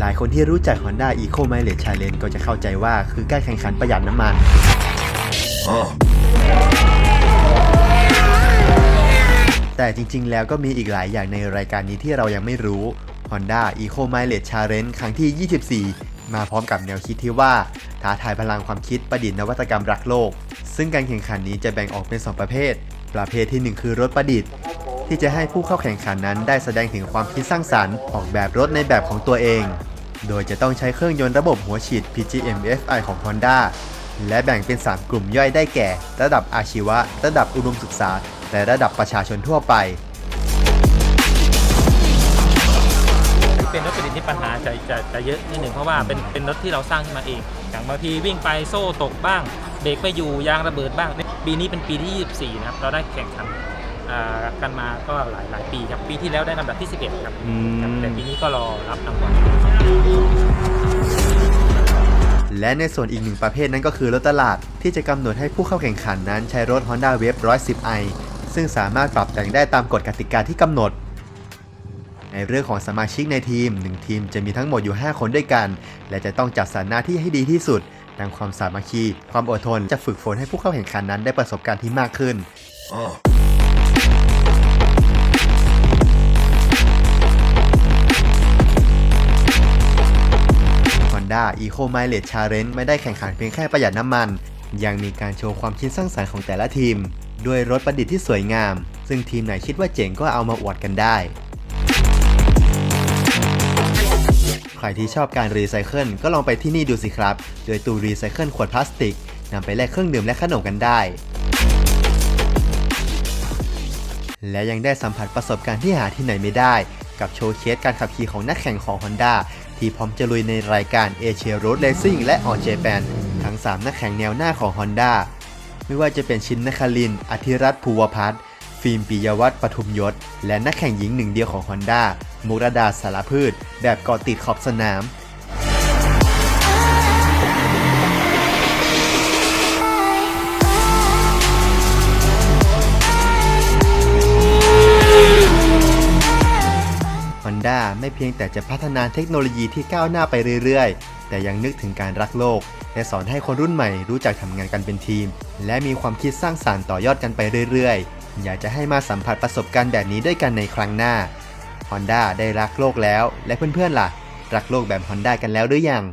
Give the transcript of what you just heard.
หลายคนที่รู้จัก Honda Eco Mileage Challenge ก็จะเข้าใจว่าคือการแข่งขันประหยัดน้ำมันแต่จริงๆ แล้วก็มีอีกหลายอย่างในรายการนี้ที่เรายังไม่รู้ Honda Eco Mileage Challenge ครั้งที่ 24 มาพร้อมกับแนวคิดที่ว่า ท้าทายพลังความคิดประดิษฐ์นวัตกรรมรักโลก ซึ่งการแข่งขันนี้จะแบ่งออกเป็น 2 ประเภท ประเภทที่ 1 คือรถประดิษฐ์ ที่จะให้ผู้เข้าแข่งขันนั้นได้แสดงถึงความคิดสร้างสรรค์ออกแบบรถในแบบของตัวเอง โดยจะต้องใช้เครื่องยนต์ระบบหัวฉีด PGM FI ของ Honda และแบ่งเป็น 3 กลุ่มย่อยได้แก่ ระดับอาชีวะ ระดับอุดมศึกษา และระดับประชาชนทั่วไป เป็นรถประดิษฐ์ที่ปัญหาจะจะจะเยอะนิดหนึ่งเพราะว่าเป็นเป็นรถที่เราสร้างขึ้นมาเอง อย่างบางทีวิ่งไปโซ่ตกบ้าง เบรกไม่อยู่ยางระเบิดบ้าง ปีนี้เป็นปีที่ 24 นะครับ เราได้แข่งขัน อ่ากันมาก็หลายหลายปีครับปีที่แล้วได้ลำดับที่ 11 ครับอืม ครับแต่ปีนี้ก็รอรับรางวัลและในส่วนอีกหนึ่งประเภทนั้นก็คือรถตลาด ที่จะกำหนดให้ผู้เข้าแข่งขันนั้นใช้รถ Honda Wave 110i ซึ่งสามารถปรับแต่งได้ตามกฎกติกาที่กำหนด ในเรื่องของสมาชิกในทีม 1 ทีมจะมีทั้งหมดอยู่ 5 คนด้วยกัน และจะต้องจัดสรรหน้าที่ให้ดีที่สุดดังความสามัคคี ความอดทนจะฝึกฝนให้ผู้เข้าแข่งขันนั้นได้ประสบการณ์ที่มากขึ้น Honda Eco Mileage Challenge ไม่ได้แข่งขันเพียงแค่ประหยัดน้ำมัน ยังมีการโชว์ความคิดสร้างสรรค์ของแต่ละทีม ด้วยรถประดิษฐ์ที่สวยงาม ซึ่งทีมไหนคิดว่าเจ๋งก็เอามาอวดกันได้ ใครที่ชอบการรีไซเคิลก็ลองไปที่นี่ดูสิครับ โดยตู้รีไซเคิลขวดพลาสติกนำไปแลกเครื่องดื่มและขนมกันได้และยังได้สัมผัสประสบการณ์ที่หาที่ไหนไม่ได้ กับโชว์เคสการขับขี่ของนักแข่งของ Honda ที่พร้อมจะลุยในรายการ Asia Road Racing และ All Japan ทั้ง 3 นักแข่งแนวหน้าของ Honda ไม่ว่าจะเป็นชินนคริน อธิรัตน์ภูวพัฒน์ฟิล์มปิยวัฒน์ปทุมยศ และนักแข่งหญิงหนึ่งเดียวของ Honda มุรดาสารพืช แบบเกาะติดขอบสนาม ด้าไม่เพียงแต่จะพัฒนาเทคโนโลยีที่ก้าวหน้าไปเรื่อยๆ แต่ยังนึกถึงการรักโลก และสอนให้คนรุ่นใหม่รู้จักทำงานกันเป็นทีม และมีความคิดสร้างสารรค์ต่อยอดกันไปเรื่อยๆ อยากจะให้มาสัมผัสประสบการณ์แบบนี้ด้วยกันในครั้งหน้า Honda ได้รักโลกแล้ว และเพื่อนๆล่ะ รักโลกแบบ Honda กันแล้วหรือยัง